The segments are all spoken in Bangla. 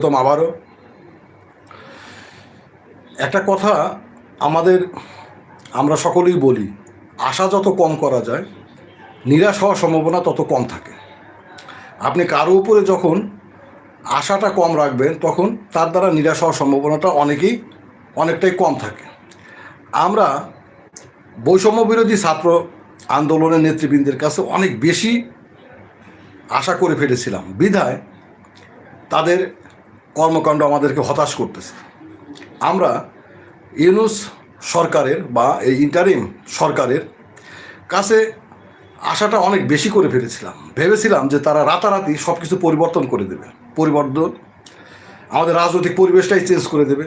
প্রথম আবারও। একটা কথা আমাদের আমরা সকলেই বলি, আশা যত কম করা যায়, নিরাশ হওয়ার সম্ভাবনা তত কম থাকে। আপনি কারও উপরে যখন আশাটা কম রাখবেন, তখন তার দ্বারা নিরাশ হওয়ার সম্ভাবনাটা অনেকেই অনেকটাই কম থাকে। আমরা বৈষম্য বিরোধী ছাত্র আন্দোলনের নেতৃবৃন্দের কাছে অনেক বেশি আশা করে ফেলেছিলাম। বিধায় তাদের কর্মকাণ্ড আমাদেরকে হতাশ করতেছে। আমরা ইউনুস সরকারের বা এই ইন্টারিম সরকারের কাছে আশাটা অনেক বেশি করে ফেলেছিলাম। ভেবেছিলাম যে তারা রাতারাতি সব কিছু পরিবর্তন করে দেবে। পরিবর্তন, আমাদের রাজনৈতিক পরিবেশটাই চেঞ্জ করে দেবে।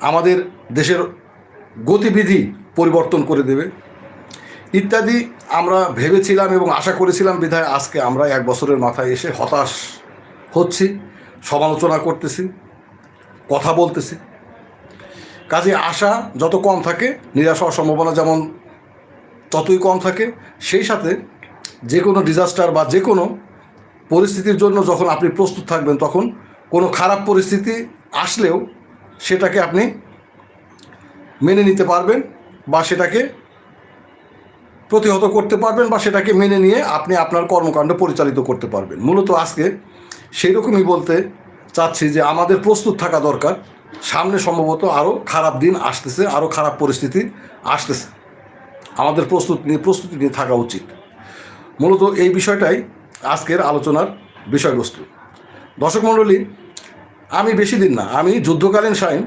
আমাদের দেশের গতিবিধি পরিবর্তন করে দেবে। ইত্যাদি আমরা ভেবেছিলাম এবং আশা করেছিলাম বিধায় আজকে আমরা এক বছরের মাথায় এসে হতাশ হচ্ছি। সমালোচনা করতেছি, কথা বলতেছি। কাজে আশা যত কম থাকে, নিরাশ হওয়ার সম্ভাবনা যেমন ততই কম থাকে, সেই সাথে যে কোনো ডিজাস্টার বা যে কোনো পরিস্থিতির জন্য যখন আপনি প্রস্তুত থাকবেন, তখন কোনো খারাপ পরিস্থিতি আসলেও সেটাকে আপনি মেনে নিতে পারবেন বা সেটাকে প্রতিহত করতে পারবেন বা সেটাকে মেনে নিয়ে আপনি আপনার কর্মকাণ্ড পরিচালিত করতে পারবেন। মূলত আজকে সেই রকমই বলতে চাচ্ছি যে আমাদের প্রস্তুত থাকা দরকার। সামনে সম্ভবত আরও খারাপ দিন আসতেছে আরও খারাপ পরিস্থিতি আসতেছে। আমাদের প্রস্তুত নিয়ে, প্রস্তুতি নিয়ে থাকা উচিত। মূলত এই বিষয়টাই আজকের আলোচনার বিষয়বস্তু। দর্শক মণ্ডলী, আমি বেশি দিন না, আমি যুদ্ধকালীন সাইন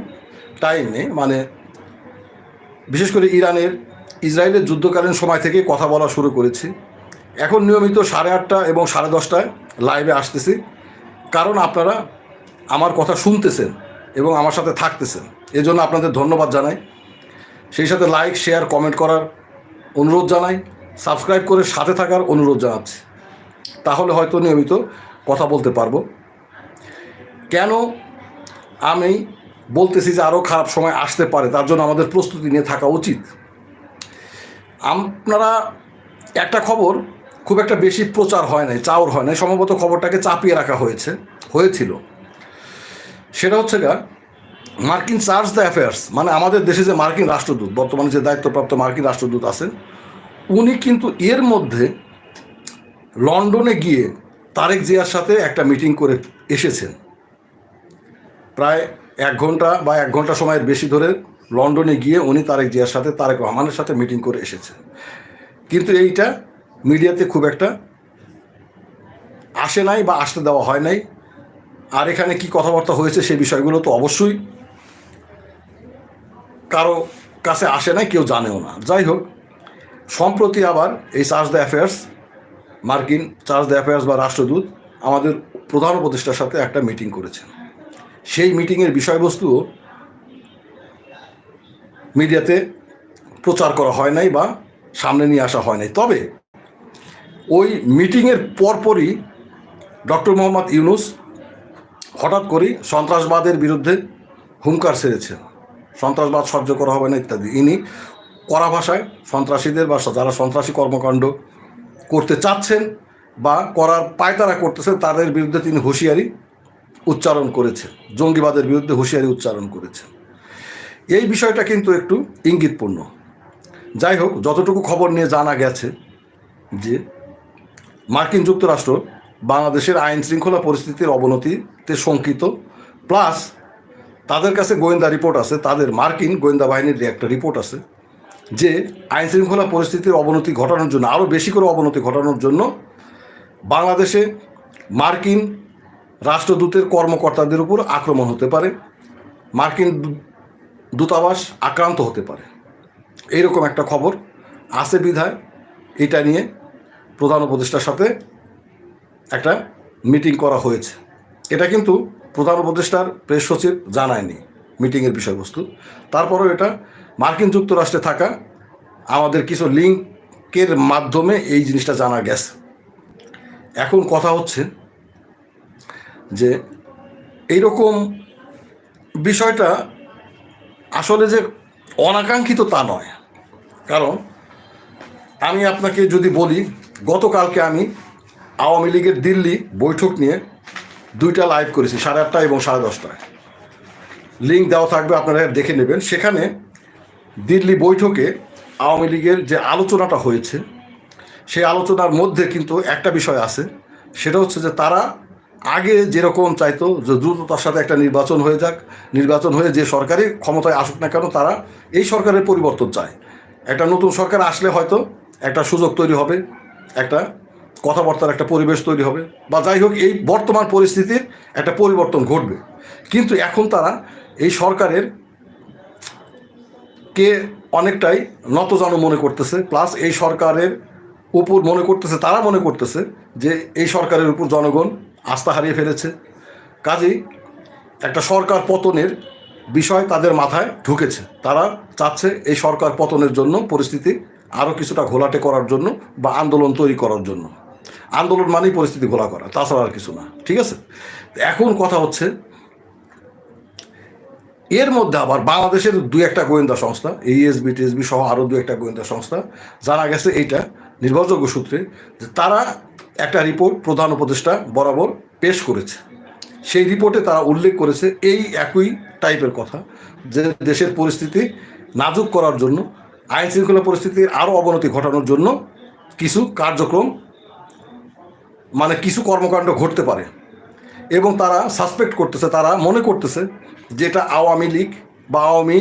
টাইমে মানে বিশেষ করে ইরানের, ইসরায়েলের যুদ্ধকালীন সময় থেকে কথা বলা শুরু করেছি। এখন নিয়মিত সাড়ে আটটা এবং সাড়ে দশটায় লাইভে আসতেছি। কারণ আপনারা আমার কথা শুনতেছেন এবং আমার সাথে থাকতেছেন। এজন্য আপনাদের ধন্যবাদ জানাই। সেই সাথে লাইক শেয়ার কমেন্ট করার অনুরোধ জানাই। সাবস্ক্রাইব করে সাথে থাকার অনুরোধ জানাচ্ছি। তাহলে হয়তো নিয়মিত কথা বলতে পারব। কেন আমি বলতেছি যে আরও খারাপ সময় আসতে পারে, তার জন্য আমাদের প্রস্তুতি নিয়ে থাকা উচিত। আপনারা একটা খবর খুব একটা বেশি প্রচার হয় নাই চাওর হয় নাই। সম্ভবত খবরটাকে চাপিয়ে রাখা হয়েছে, হয়েছিল। সেটা হচ্ছে গা, মার্কিন চার্জ দ্য অ্যাফেয়ার্স মানে আমাদের দেশে যে মার্কিন রাষ্ট্রদূত, বর্তমানে যে দায়িত্বপ্রাপ্ত মার্কিন রাষ্ট্রদূত আছেন, উনি কিন্তু এর মধ্যে লন্ডনে গিয়ে তারেক জিয়ার সাথে একটা মিটিং করে এসেছেন। প্রায় এক ঘণ্টা বা এক ঘণ্টা সময়ের বেশি ধরে লন্ডনে গিয়ে উনি তারেক জিয়ার সাথে, তারেক রহমানের সাথে মিটিং করে এসেছেন। কিন্তু এইটা মিডিয়াতে খুব একটা আসে নাই বা আসতে দেওয়া হয় নাই। আর এখানে কি কথাবার্তা হয়েছে সেই বিষয়গুলো তো অবশ্যই কারও কাছে আসে নাই, কেউ জানেও না। যাই হোক, সম্প্রতি আবার এই চার্জ দ্য অ্যাফেয়ার্স, মার্কিন চার্জ দ্য অ্যাফেয়ার্স বা রাষ্ট্রদূত আমাদের প্রধান উপদেষ্টার সাথে একটা মিটিং করেছেন। সেই মিটিংয়ের বিষয়বস্তুও মিডিয়াতে প্রচার করা হয় নাই বা সামনে নিয়ে আসা হয় নাই। তবে ওই মিটিংয়ের পরপরই ডক্টর মোহাম্মদ ইউনুস হঠাৎ করেই সন্ত্রাসবাদের বিরুদ্ধে হুঙ্কার ছেড়েছেন। সন্ত্রাসবাদ সহ্য করা হবে না ইত্যাদি। ইনি কড়া ভাষায় সন্ত্রাসীদের বা যারা সন্ত্রাসী কর্মকাণ্ড করতে চাচ্ছেন বা করার পায়তারা করতেছেন, তাদের বিরুদ্ধে তিনি হুঁশিয়ারি উচ্চারণ করেছেন। জঙ্গিবাদের বিরুদ্ধে হুঁশিয়ারি উচ্চারণ করেছেন। এই বিষয়টা কিন্তু একটু ইঙ্গিতপূর্ণ। যাই হোক, যতটুকু খবর নিয়ে জানা গেছে যে মার্কিন যুক্তরাষ্ট্র বাংলাদেশের আইন শৃঙ্খলা পরিস্থিতির অবনতিতে শঙ্কিত। প্লাস তাদের কাছে গোয়েন্দা রিপোর্ট আছে, তাদের মার্কিন গোয়েন্দা বাহিনীর একটা রিপোর্ট আছে যে আইন শৃঙ্খলা পরিস্থিতির অবনতি ঘটানোর জন্য, আরও বেশি করে অবনতি ঘটানোর জন্য বাংলাদেশে মার্কিন রাষ্ট্রদূতের কর্মকর্তাদের উপর আক্রমণ হতে পারে, মার্কিন দূতাবাস আক্রান্ত হতে পারে। এইরকম একটা খবর আছে বিধায়, এটা নিয়ে প্রধান উপদেষ্টার সাথে একটা মিটিং করা হয়েছে। এটা কিন্তু প্রধান উপদেষ্টার প্রেস সচিব জানায়নি মিটিংয়ের বিষয়বস্তু। তারপরেও এটা মার্কিন যুক্তরাষ্ট্রে থাকা আমাদের কিছু লিঙ্কের মাধ্যমে এই জিনিসটা জানা গেছে। এখন কথা হচ্ছে যে এইরকম বিষয়টা আসলে যে অনাকাঙ্ক্ষিত তা নয়। কারণ আমি আপনাকে যদি বলি গতকালকে আমি আওয়ামী লীগের দিল্লি বৈঠক নিয়ে দুইটা লাইভ করেছি, সাড়ে আটটা এবং সাড়ে দশটায়। লিঙ্ক দেওয়া থাকবে, আপনারা দেখে নেবেন। সেখানে দিল্লি বৈঠকে আওয়ামী লীগের যে আলোচনাটা হয়েছে, সেই আলোচনার মধ্যে কিন্তু একটা বিষয় আছে। সেটা হচ্ছে যে তারা আগে যেরকম চাইতো যে দ্রুততার সাথে একটা নির্বাচন হয়ে যাক, নির্বাচন হয়ে যে সরকারি ক্ষমতায় আসুক না কেন, তারা এই সরকারের পরিবর্তন চায়। একটা নতুন সরকার আসলে হয়তো একটা সুযোগ তৈরি হবে। একটা কথাবার্তার একটা পরিবেশ তৈরি হবে বা যাই হোক এই বর্তমান পরিস্থিতির একটা পরিবর্তন ঘটবে। কিন্তু এখন তারা এই সরকারের কে অনেকটাই নতজানু মনে করতেছে প্লাস এই সরকারের উপর মনে করতেছে, তারা মনে করতেছে যে এই সরকারের উপর জনগণ আস্থা হারিয়ে ফেলেছে। কাজেই একটা সরকার পতনের বিষয় তাদের মাথায় ঢুকেছে। তারা চাচ্ছে এই সরকার পতনের জন্য পরিস্থিতি আরও কিছুটা ঘোলাটে করার জন্য বা আন্দোলন তৈরি করার জন্য। আন্দোলন মানেই পরিস্থিতি ঘোলা করা, তাছাড়া আর কিছু না, ঠিক আছে? এখন কথা হচ্ছে, এর মধ্যে আবার বাংলাদেশের দু একটা গোয়েন্দা সংস্থা এইএসবি টিএসবি সহ আরও দু একটা গোয়েন্দা সংস্থা জানা গেছে এইটা নির্ভরযোগ্য সূত্রে যে তারা একটা রিপোর্ট প্রধান উপদেষ্টা বরাবর পেশ করেছে। সেই রিপোর্টে তারা উল্লেখ করেছে এই একই টাইপের কথা যে দেশের পরিস্থিতি নাজুক করার জন্য আইন শৃঙ্খলা পরিস্থিতির আরও অবনতি ঘটানোর জন্য কিছু কার্যক্রম মানে কিছু কর্মকাণ্ড ঘটতে পারে। এবং তারা সাসপেক্ট করতেছে, তারা মনে করতেছে যেটা আওয়ামী লীগ বা আওয়ামী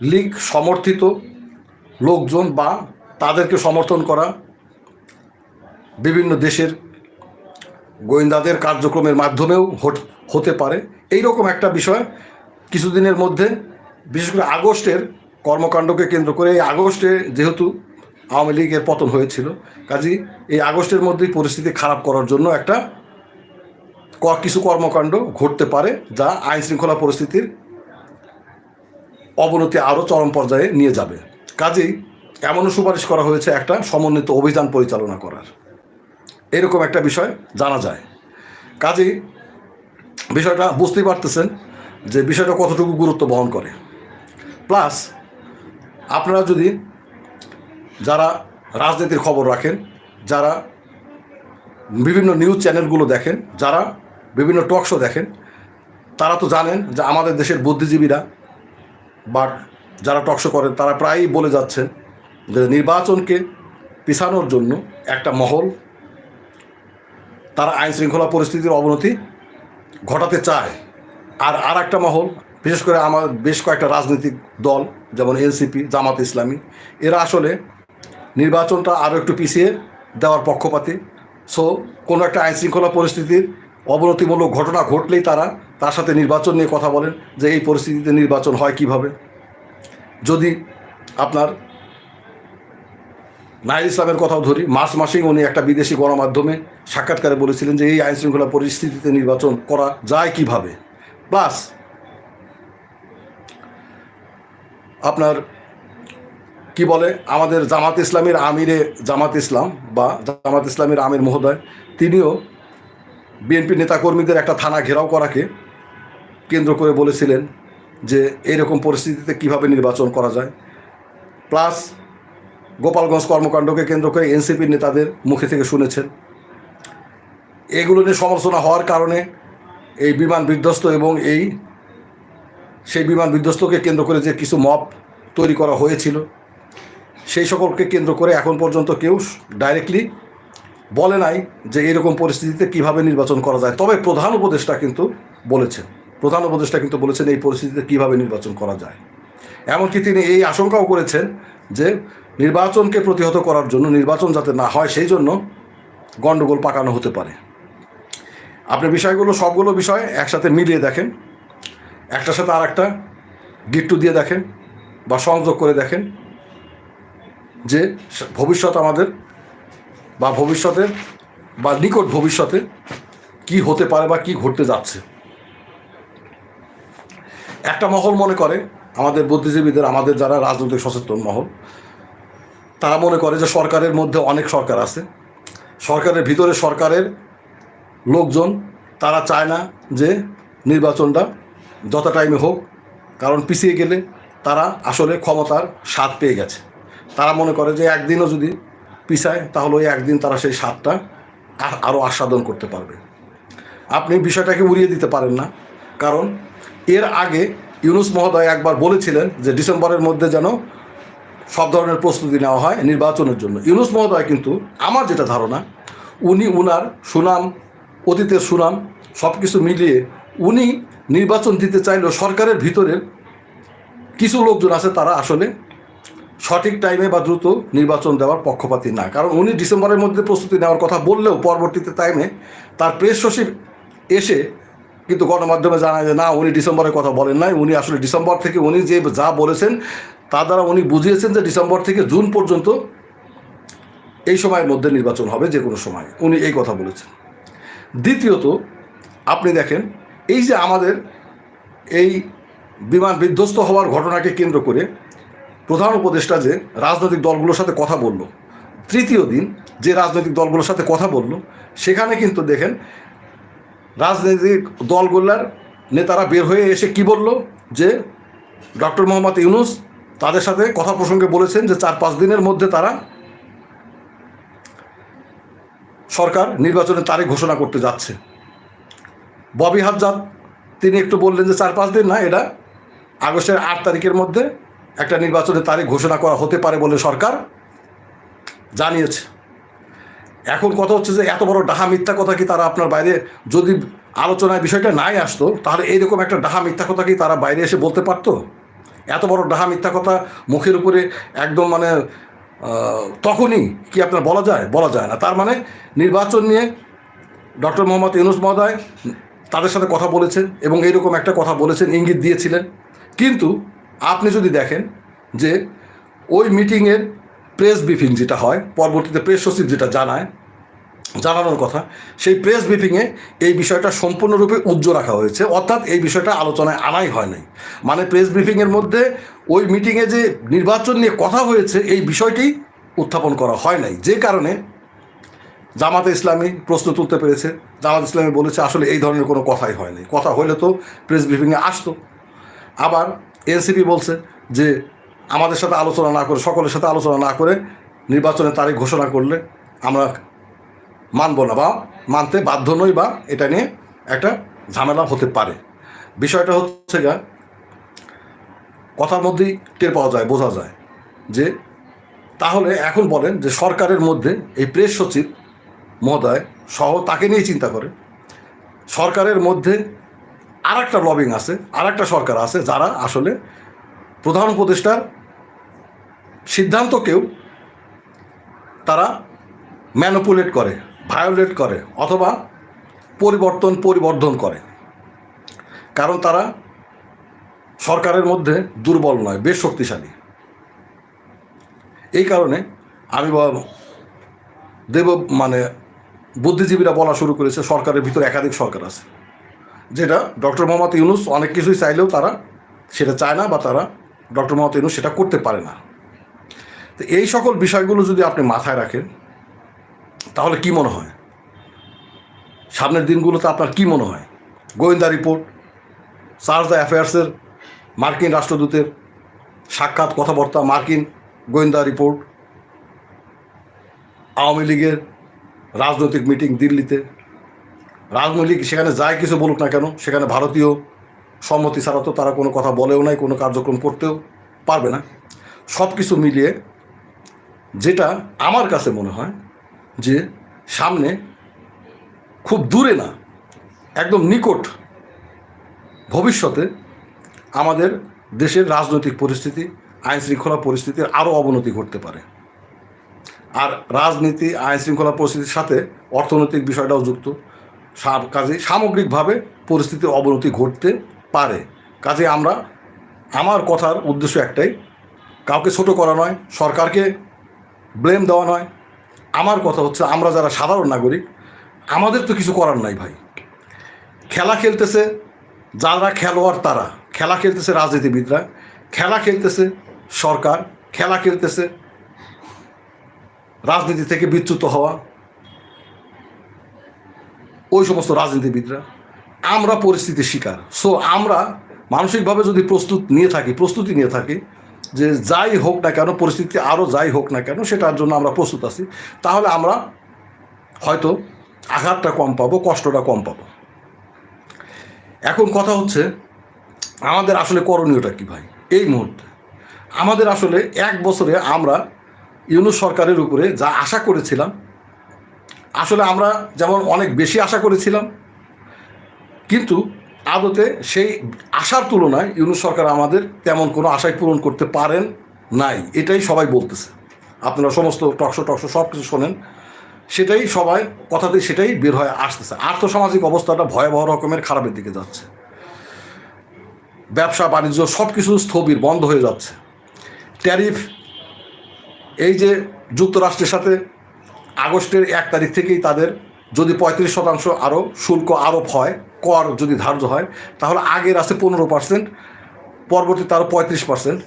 লীগ সমর্থিত লোকজন বা তাদেরকে সমর্থন করা বিভিন্ন দেশের গোয়েন্দাদের কার্যক্রমের মাধ্যমেও হতে পারে। এই রকম একটা বিষয় কিছুদিনের মধ্যে, বিশেষ করে আগস্টের কর্মকাণ্ডকে কেন্দ্র করে এই আগস্টে যেহেতু আওয়ামী লীগের পতন হয়েছিল কাজী এই আগস্টের মধ্যেই পরিস্থিতি খারাপ করার জন্য একটা কিছু কর্মকাণ্ড ঘটতে পারে যা আইন শৃঙ্খলা পরিস্থিতির অবনতি আরও চরম পর্যায়ে নিয়ে যাবে। কাজেই এমনও সুপারিশ করা হয়েছে একটা সমন্বিত অভিযান পরিচালনা করার। এরকম একটা বিষয় জানা যায়। কাজেই বিষয়টা বুঝতেই পারতেছেন যে বিষয়টা কতটুকু গুরুত্ব বহন করে। প্লাস আপনারা যদি যারা রাজনীতির খবর রাখেন, যারা বিভিন্ন নিউজ চ্যানেলগুলো দেখেন, যারা বিভিন্ন টক শো দেখেন, তারা তো জানেন যে আমাদের দেশের বুদ্ধিজীবীরা বা যারা টক শো করেন, তারা প্রায়ই বলে যাচ্ছেন যে নির্বাচনকে পিছানোর জন্য একটা মহল, তারা আইন শৃঙ্খলা পরিস্থিতির অবনতি ঘটাতে চায়। আর আর একটা মহল বিশেষ করে আমার বেশ কয়েকটা রাজনৈতিক দল, যেমন এনসিপি জামাত ইসলামী, এরা আসলে নির্বাচনটা আরও একটু পিছিয়ে দেওয়ার পক্ষপাতী। সো কোনো একটা আইন শৃঙ্খলা পরিস্থিতির অবনতিমূলক ঘটনা ঘটলেই তারা তার সাথে নির্বাচন নিয়ে কথা বলেন যে এই পরিস্থিতিতে নির্বাচন হয় কীভাবে। যদি আপনার নাহিদ ইসলামের কথাও ধরি, মার্চ মাসেই উনি একটা বিদেশি গণমাধ্যমে সাক্ষাৎকারে বলেছিলেন যে এই আইন শৃঙ্খলা পরিস্থিতিতে নির্বাচন করা যায় কীভাবে। প্লাস আপনার, কি বলে, আমাদের জামাত ইসলামের আমিরে জামাত ইসলাম বা জামাত ইসলামের আমির মহোদয়, তিনিও বিএনপি নেতাকর্মীদের একটা থানা ঘেরাও করাকে কেন্দ্র করে বলেছিলেন যে এইরকম পরিস্থিতিতে কীভাবে নির্বাচন করা যায়। প্লাস গোপালগঞ্জ কর্মকাণ্ডকে কেন্দ্র করে এনসিপির নেতাদের মুখে থেকে শুনেছেন। এগুলো নিয়ে সমালোচনা হওয়ার কারণে এই বিমান বিধ্বস্ত এবং এই সেই বিমান বিধ্বস্তকে কেন্দ্র করে যে কিছু মপ তৈরি করা হয়েছিল, সেই সকলকে কেন্দ্র করে এখন পর্যন্ত কেউ ডাইরেক্টলি বলে নাই যে এরকম পরিস্থিতিতে কীভাবে নির্বাচন করা যায়। তবে প্রধান উপদেষ্টা কিন্তু বলেছেন, প্রধান উপদেষ্টা কিন্তু বলেছেন এই পরিস্থিতিতে কীভাবে নির্বাচন করা যায়। এমনকি তিনি এই আশঙ্কাও করেছেন যে নির্বাচনকে প্রতিহত করার জন্য, নির্বাচন যাতে না হয় সেই জন্য গণ্ডগোল পাকানো হতে পারে। আপনি বিষয়গুলো, সবগুলো বিষয় একসাথে মিলিয়ে দেখেন। একটার সাথে আর একটা গিট্টু দিয়ে দেখেন বা সংযোগ করে দেখেন যে ভবিষ্যৎ আমাদের বা ভবিষ্যতের বা নিকট ভবিষ্যতে কি হতে পারে বা কি ঘটতে যাচ্ছে। একটা মহল মনে করে আমাদের বুদ্ধিজীবীদের, আমাদের যারা রাজনৈতিক সচেতন মহল, তারা মনে করে যে সরকারের মধ্যে অনেক সরকার আছে। সরকারের ভিতরে সরকারের লোকজন, তারা চায় না যে নির্বাচনটা যত টাইমে হোক, কারণ পিছিয়ে গেলে তারা আসলে ক্ষমতার স্বাদ পেয়ে গেছে। তারা মনে করে যে একদিনও যদি পিছায়, তাহলে ওই একদিন তারা সেই স্বাদটা আরও আস্বাদন করতে পারবে। আপনি বিষয়টাকে উড়িয়ে দিতে পারেন না, কারণ এর আগে ইউনুস মহোদয় একবার বলেছিলেন যে ডিসেম্বরের মধ্যে যেন সব ধরনের প্রস্তুতি নেওয়া হয় নির্বাচনের জন্য। ইউনুস মহোদয় কিন্তু আমার যেটা ধারণা, উনি উনার সুনাম, অতীতের সুনাম সব কিছু মিলিয়ে উনি নির্বাচন দিতে চাইলেও সরকারের ভিতরে কিছু লোকজন আছে তারা আসলে সঠিক টাইমে বা দ্রুত নির্বাচন দেওয়ার পক্ষপাতী না। কারণ উনি ডিসেম্বরের মধ্যে প্রস্তুতি নেওয়ার কথা বললেও পরবর্তীতে টাইমে তার প্রেস সচিব এসে কিন্তু গণমাধ্যমে জানায় যে, না, উনি ডিসেম্বরের কথা বলেন নাই। উনি আসলে ডিসেম্বর থেকে উনি যে যা বলেছেন, তা দ্বারা উনি বুঝিয়েছেন যে ডিসেম্বর থেকে জুন পর্যন্ত এই সময়ের মধ্যে নির্বাচন হবে যে কোনো সময়। উনি এই কথা বলেছেন। দ্বিতীয়ত, আপনি দেখেন এই যে আমাদের এই বিমান বিধ্বস্ত হওয়ার ঘটনাকে কেন্দ্র করে প্রধান উপদেষ্টা যে রাজনৈতিক দলগুলোর সাথে কথা বলল, তৃতীয় দিন যে রাজনৈতিক দলগুলোর সাথে কথা বলল, সেখানে কিন্তু দেখেন রাজনৈতিক দলগুলোর নেতারা বের হয়ে এসে কি বলল যে, ডক্টর মোহাম্মদ ইউনুস তাদের সাথে কথা প্রসঙ্গে বলেছেন যে চার পাঁচ দিনের মধ্যে তারা সরকার নির্বাচনের তারিখ ঘোষণা করতে যাচ্ছে। ববি হাজ্জাদ তিনি একটু বললেন যে চার পাঁচ দিন না এটা। আগস্টের আট তারিখের মধ্যে একটা নির্বাচনের তারিখ ঘোষণা করা হতে পারে বলে সরকার জানিয়েছে। এখন কথা হচ্ছে যে এত বড় ডাহা মিথ্যা কথা কি তারা আপনার বাইরে যদি আলোচনায় বিষয়টা নাই আসতো, তাহলে এইরকম একটা ডাহা মিথ্যা কথা কি তারা বাইরে এসে বলতে পারতো? এত বড় ডাহা মিথ্যা কথা মুখের উপরে একদম মানে তখনই কি আপনার বলা যায়? বলা যায় না। তার মানে নির্বাচন নিয়ে ডক্টর মোহাম্মদ ইউনুস মহোদয় তাদের সাথে কথা বলেছেন এবং এইরকম একটা কথা বলেছেন, ইঙ্গিত দিয়েছিলেন। কিন্তু আপনি যদি দেখেন যে ওই মিটিংয়ের প্রেস ব্রিফিং যেটা হয়, পরবর্তীতে প্রেস সচিব যেটা জানায়, জানানোর কথা, সেই প্রেস ব্রিফিংয়ে এই বিষয়টা সম্পূর্ণরূপে উজ্জ্ব রাখা হয়েছে। অর্থাৎ এই বিষয়টা আলোচনায় আনাই হয় নাই। মানে প্রেস ব্রিফিংয়ের মধ্যে ওই মিটিংয়ে যে নির্বাচন নিয়ে কথা হয়েছে, এই বিষয়টি উত্থাপন করা হয় নাই। যে কারণে জামাতে ইসলামী প্রশ্ন তুলতে পেরেছে। জামাত ইসলামী বলেছে, আসলে এই ধরনের কোনো কথাই হয়নি। কথা হলে তো প্রেস ব্রিফিংয়ে আসতো। আবার এনসিপি বলছে যে, আমাদের সাথে আলোচনা না করে, সকলের সাথে আলোচনা না করে নির্বাচনের তারিখ ঘোষণা করলে আমরা মানব না বা মানতে বাধ্য নই বা এটা নিয়ে একটা ঝামেলা হতে পারে। বিষয়টা হচ্ছে গা কথার মধ্যেই টের পাওয়া যায়, বোঝা যায় যে, তাহলে এখন বলেন যে সরকারের মধ্যে এই প্রেস সচিব মহোদয় সহ তাকে নিয়ে চিন্তা করে। সরকারের মধ্যে আর একটা লবিং আছে আর একটা সরকার আছে যারা আসলে প্রধান উপদেষ্টার সিদ্ধান্তকেও তারা ম্যানুপুলেট করে ভায়োলেট করে অথবা পরিবর্তন পরিবর্ধন করে। কারণ তারা সরকারের মধ্যে দুর্বল নয়, বেশ শক্তিশালী। এই কারণে আমি দেব মানে বুদ্ধিজীবীরা বলা শুরু করেছে, সরকারের ভিতরে একাধিক সরকার আছে। যেটা ডক্টর মোহাম্মদ ইউনুস অনেক কিছুই চাইলেও তারা সেটা চায় না বা তারা ডক্টর মোহাম্মদ ইউনুস সেটা করতে পারে না। তো এই সকল বিষয়গুলো যদি আপনি মাথায় রাখেন, তাহলে কি মনে হয়? সামনের দিনগুলোতে আপনার কি মনে হয়? গোয়েন্দা রিপোর্ট চার্জ দ্য অ্যাফেয়ার্সের, মার্কিন রাষ্ট্রদূতের সাক্ষাৎ, কথাবার্তা, মার্কিন গোয়েন্দা রিপোর্ট, আওয়ামী লীগের রাজনৈতিক মিটিং দিল্লিতে। রাজনৈতিক সেখানে যায় কিছু বলুক না কেন, সেখানে ভারতীয় সম্মতি ছাড়া তো তারা কোনো কথা বলেও নাই, কোনো কার্যক্রম করতেও পারবে না। সব কিছু মিলিয়ে যেটা আমার কাছে মনে হয় যে সামনে খুব দূরে না, একদম নিকট ভবিষ্যতে আমাদের দেশের রাজনৈতিক পরিস্থিতি আইন শৃঙ্খলা পরিস্থিতির আরও অবনতি ঘটতে পারে। আর রাজনীতি আইন শৃঙ্খলা পরিস্থিতির সাথে অর্থনৈতিক বিষয়টাও যুক্ত। কাজে সামগ্রিকভাবে পরিস্থিতির অবনতি ঘটতে পারে। কাজে আমরা, আমার কথার উদ্দেশ্য একটাই, কাউকে ছোট করা নয়, সরকারকে ব্লেম দেওয়া নয়। আমার কথা হচ্ছে, আমরা যারা সাধারণ নাগরিক, আমাদের তো কিছু করার নাই ভাই। খেলা খেলতেছে যারা খেলোয়াড় তারা। খেলা খেলতেছে রাজনীতিবিদরা, খেলা খেলতেছে সরকার, খেলা খেলতেছে রাজনীতি থেকে বিচ্যুত হওয়া, ওই সমস্ত রাজনীতিবিদরা, আমরা পরিস্থিতির শিকার। সো আমরা মানসিকভাবে যদি প্রস্তুত নিয়ে থাকি, প্রস্তুতি নিয়ে থাকি, যে যাই হোক না কেন, পরিস্থিতি আরও যাই হোক না কেন, সেটার জন্য আমরা প্রস্তুত আছি, তাহলে আমরা হয়তো আঘাতটা কম পাবো, কষ্টটা কম পাবো। এখন কথা হচ্ছে, আমাদের আসলে করণীয়টা কি ভাই? এই মুহূর্তে। আমাদের আসলে এক বছরে আমরা ইউনুস সরকারের উপরে যা আশা করেছিলাম, আসলে আমরা যেমন অনেক বেশি আশা করেছিলাম, কিন্তু আদতে সেই আশার তুলনায় ইউনুস সরকার আমাদের তেমন কোনো আশাই পূরণ করতে পারেন নাই, এটাই সবাই বলতেছে। আপনারা সমস্ত টকশো টকশো সব কিছু শোনেন, সেটাই সবাই কথাতে সেটাই বের হয়ে আসতেছে। আর্থসামাজিক অবস্থাটা ভয়াবহ রকমের খারাপের দিকে যাচ্ছে। ব্যবসা, বাণিজ্য সব কিছু স্থবির, বন্ধ হয়ে যাচ্ছে। ট্যারিফ এই যে যুক্তরাষ্ট্রের সাথে আগস্টের এক তারিখ থেকেই তাদের যদি পঁয়ত্রিশ শতাংশ আরও শুল্ক আরোপ হয়, কর যদি ধার্য হয়, তাহলে আগের আছে পনেরো পার্সেন্ট পরবর্তীতে আরও পঁয়ত্রিশ পার্সেন্ট।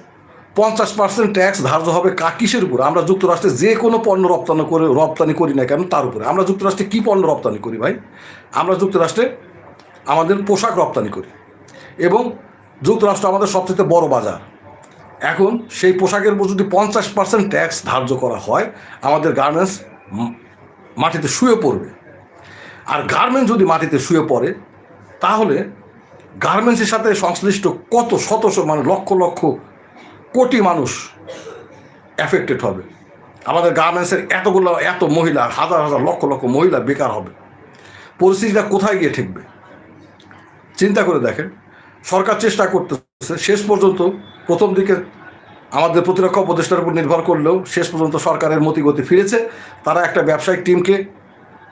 পঞ্চাশ পার্সেন্ট ট্যাক্স ধার্য হবে কা, কিসের উপর? আমরা যুক্তরাষ্ট্রে যে কোনো পণ্য রপ্তানি করে, রপ্তানি করি না কেন তার উপরে। আমরা যুক্তরাষ্ট্রে কী পণ্য রপ্তানি করি ভাই? আমরা যুক্তরাষ্ট্রে আমাদের পোশাক রপ্তানি করি। এবং যুক্তরাষ্ট্র আমাদের সবচেয়ে বড় বাজার। এখন সেই পোশাকের উপর যদি পঞ্চাশ পার্সেন্ট ট্যাক্স ধার্য করা হয়, আমাদের গার্মেন্টস মাটিতে শুয়ে পড়বে। আর গার্মেন্টস যদি মাটিতে শুয়ে পড়ে, তাহলে গার্মেন্টসের সাথে সংশ্লিষ্ট কত শত শত মানে লক্ষ লক্ষ কোটি মানুষ অ্যাফেক্টেড হবে। আমাদের গার্মেন্টসের এতগুলো, এত মহিলা, হাজার হাজার লক্ষ লক্ষ মহিলা বেকার হবে। পরিস্থিতিটা কোথায় গিয়ে ঠেকবে? চিন্তা করে দেখেন। সরকার চেষ্টা করতেছে, শেষ পর্যন্ত প্রথম দিকে আমাদের প্রতিরক্ষা উপদেষ্টার উপর নির্ভর করলেও শেষ পর্যন্ত সরকারের মতিগতি ফিরেছে। তারা একটা ব্যবসায়িক টিমকে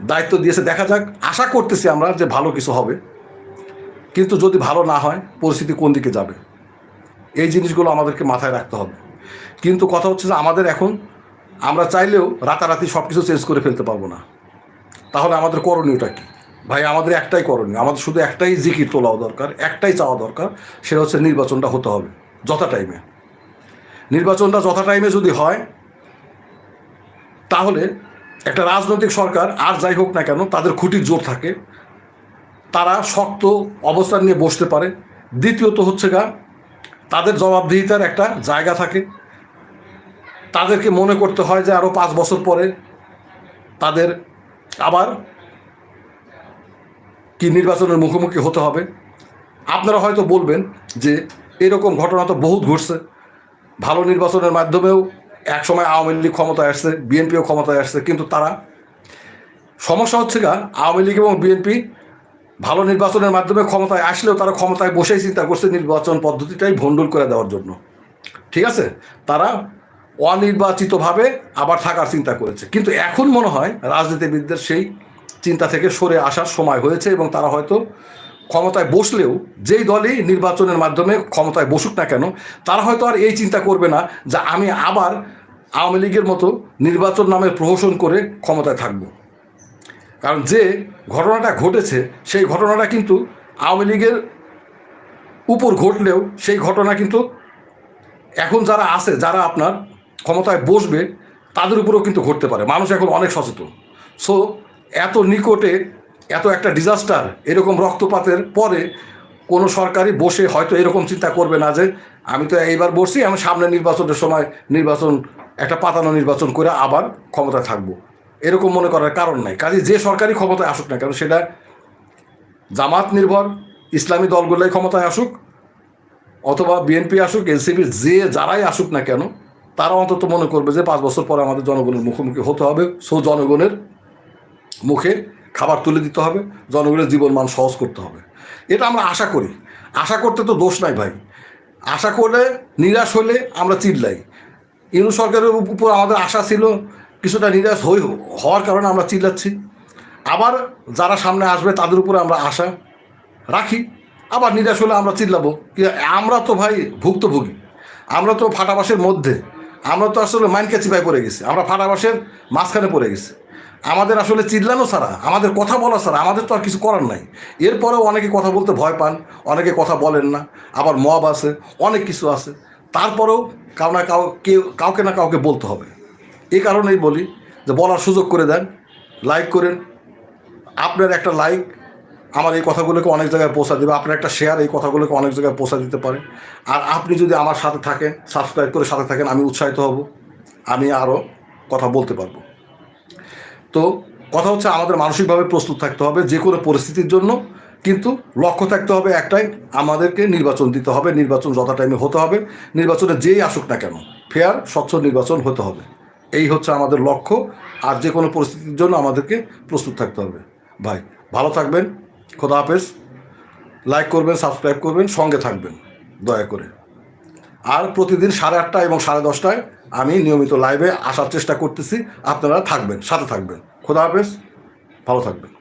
দায়িত্ব দিয়েছে, দেখা যাক। আশা করতেছি আমরা যে ভালো কিছু হবে। কিন্তু যদি ভালো না হয়, পরিস্থিতি কোন দিকে যাবে? এই জিনিসগুলো আমাদেরকে মাথায় রাখতে হবে। কিন্তু কথা হচ্ছে যে আমাদের এখন আমরা চাইলেও রাতারাতি সব কিছু চেঞ্জ করে ফেলতে পারব না। তাহলে আমাদের করণীয়টা কী? ভাই, আমাদের একটাই করণীয়, আমাদের শুধু একটাই জিকির তোলাও দরকার, একটাই চাওয়া দরকার, সেটা হচ্ছে নির্বাচনটা হতে হবে। যথা টাইমে নির্বাচনটা যথা টাইমে যদি হয়, তাহলে একটা রাজনৈতিক সরকার, আর যাই হোক না কেন, তাদের খুঁটির জোর থাকে। তারা শক্ত অবস্থান নিয়ে বসতে পারে। দ্বিতীয়ত হচ্ছে গা, তাদের জবাবদিহিতার একটা জায়গা থাকে। তাদেরকে মনে করতে হয় যে আরও পাঁচ বছর পরে তাদের আবার কি নির্বাচনের মুখোমুখি হতে হবে। আপনারা হয়তো বলবেন যে এরকম ঘটনা তো বহুত ঘটছে। ভালো নির্বাচনের মাধ্যমেও এক সময় আওয়ামী লীগ ক্ষমতায় আসছে, বিএনপিও ক্ষমতায় আসছে, কিন্তু তারা সমস্যা হচ্ছে গা, আওয়ামী লীগ এবং বিএনপি ভালো নির্বাচনের মাধ্যমে ক্ষমতায় আসলেও তারা ক্ষমতায় বসেই চিন্তা করছে নির্বাচন পদ্ধতিটাই ভণ্ডুল করে দেওয়ার জন্য। ঠিক আছে? তারা অনির্বাচিতভাবে আবার থাকার চিন্তা করেছে। কিন্তু এখন মনে হয় রাজনীতিবিদদের সেই চিন্তা থেকে সরে আসার সময় হয়েছে এবং তারা হয়তো ক্ষমতায় বসলেও যেই দলই নির্বাচনের মাধ্যমে ক্ষমতায় বসুক না কেন, তারা হয়তো আর এই চিন্তা করবে না যে আমি আবার আওয়ামী লীগের মতো নির্বাচন নামে প্রহসন করে ক্ষমতায় থাকব। কারণ যে ঘটনাটা ঘটেছে, সেই ঘটনাটা কিন্তু আওয়ামী লীগের উপর ঘটলেও সেই ঘটনা কিন্তু এখন যারা আছে, যারা আপনার ক্ষমতায় বসবে, তাদের উপরেও কিন্তু ঘটতে পারে। মানুষ এখন অনেক সচেতন। সো এত নিকটে এত একটা ডিজাস্টার এরকম রক্তপাতের পরে কোনো সরকারই বসে হয়তো এরকম চিন্তা করবে না যে আমি তো এইবার বসছি, আমি সামনে নির্বাচনের সময় নির্বাচন, একটা পাতানো নির্বাচন করে আবার ক্ষমতায় থাকব। এরকম মনে করার কারণ নাই। কাজে যে সরকারি ক্ষমতায় আসুক না কেন, সেটা জামাত নির্ভর, ইসলামী দলগুলোই ক্ষমতায় আসুক, অথবা বিএনপি আসুক, এনসিপি যে যারাই আসুক না কেন, তারা অন্তত মনে করবে যে পাঁচ বছর পরে আমাদের জনগণের মুখোমুখি হতে হবে। সো জনগণের মুখে খাবার তুলে দিতে হবে, জনগণের জীবন মান সহজ করতে হবে। এটা আমরা আশা করি। আশা করতে তো দোষ নাই ভাই। আশা করলে, নিরাশ হলে আমরা চিল্লাই। ইনু সরকারের উপর আমাদের আশা ছিল, কিছুটা নিরাশ হই হওয়ার কারণে আমরা চিল্লাচ্ছি। আবার যারা সামনে আসবে, তাদের উপরে আমরা আশা রাখি। আবার নিরাশ হলে আমরা চিল্লাবো। আমরা তো ভাই ভুক্তভোগী। আমরা তো ফাটাবাসের মধ্যে। আমরা তো আসলে মাইন ক্যাচিপায় পড়ে গেছি। আমরা ফাটাবাসের মাঝখানে পড়ে গেছি। আমাদের আসলে চিল্লানো ছাড়া, আমাদের কথা বলা ছাড়া, আমাদের তো আর কিছু করার নাই। এরপরেও অনেকে কথা বলতে ভয় পান, অনেকে কথা বলেন না, আবার মব আছে, অনেক কিছু আছে। তারপরেও কাউ না কাউ কেউ, কাউকে না কাউকে বলতে হবে। এই কারণেই বলি যে বলার সুযোগ করে দেন লাইক করেন। আপনার একটা লাইক আমার এই কথাগুলোকে অনেক জায়গায় পৌঁছা দেবে, আপনার একটা শেয়ার এই কথাগুলোকে অনেক জায়গায় পৌঁছা দিতে পারে। আর আপনি যদি আমার সাথে থাকেন সাবস্ক্রাইব করে সাথে থাকেন, আমি উৎসাহিত হব। আমি আরও কথা বলতে পারব। তো কথা হচ্ছে আমাদের মানসিকভাবে প্রস্তুত থাকতে হবে যে কোনো পরিস্থিতির জন্য, কিন্তু লক্ষ্য থাকতে হবে একটাই, আমাদেরকে নির্বাচন দিতে হবে, নির্বাচন যথা টাইমে হতে হবে, নির্বাচনে যেই আসুক না কেন ফেয়ার স্বচ্ছ নির্বাচন হতে হবে। এই হচ্ছে আমাদের লক্ষ্য, আর যে কোনো পরিস্থিতির জন্য আমাদেরকে প্রস্তুত থাকতে হবে। ভাই, ভালো থাকবেন, খোদা হাফেজ। লাইক করবেন সাবস্ক্রাইব করবেন, সঙ্গে থাকবেন, দয়া করে। আর প্রতিদিন সাড়ে আটটা এবং সাড়ে দশটায় আমি নিয়মিত লাইভে আসার চেষ্টা করতেছি। আপনারা থাকবেন সাথে থাকবেন। খোদা হাফেজ ভালো থাকবেন।